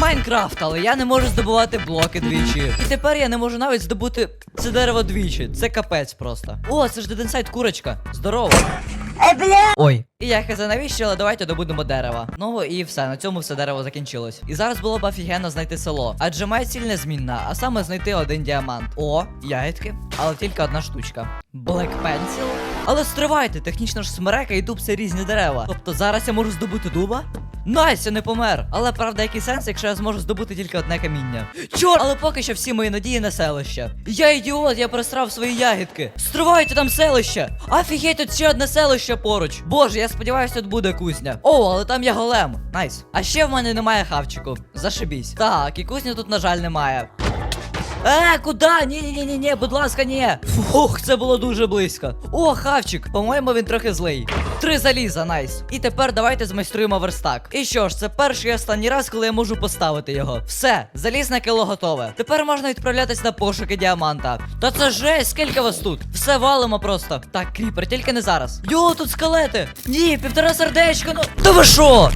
Майнкрафт, але я не можу здобувати блоки двічі. І тепер я не можу навіть здобути це дерево двічі. Це капець просто. О, це ж деденсайд курочка. Здорово. Ой. І я хз навіщо, але давайте добудемо дерева. Ну і все, на цьому все дерево закінчилось. І зараз було б офігенно знайти село. Адже моя ціль незмінна, а саме знайти один діамант. О, ягідки, але тільки одна штучка. Black Pencil. Але стривайте, технічно ж смерека і дуб це різні дерева. Тобто зараз я можу здобути дуба? Найс, не помер. Але правда, який сенс, якщо я зможу здобути тільки одне каміння. Чорт! Але поки що всі мої надії на селище. Я ідіот, я просрав свої ягідки. Стривайте там селище! Офігеть, тут ще одне селище поруч. Боже, я сподіваюся, тут буде кузня. О, але там є голем. Найс. А ще в мене немає хавчику. Зашибісь. Так, і кузні тут, на жаль, немає. Е, куди? Ні, ні, ні, ні, ні, будь ласка, ні. Фух, це було дуже близько. О, хавчик, по-моєму, він трохи злий. Три заліза, найс. І тепер давайте змайструємо верстак. І що ж, це перший і останній раз, коли я можу поставити його. Все, залізне кило готове. Тепер можна відправлятись на пошуки діаманта. Та це жесть, скільки вас тут? Все валимо просто. Так, кріпер, тільки не зараз. Йо, тут скелети. Ні, півтора сердечка, ну. Та ви що?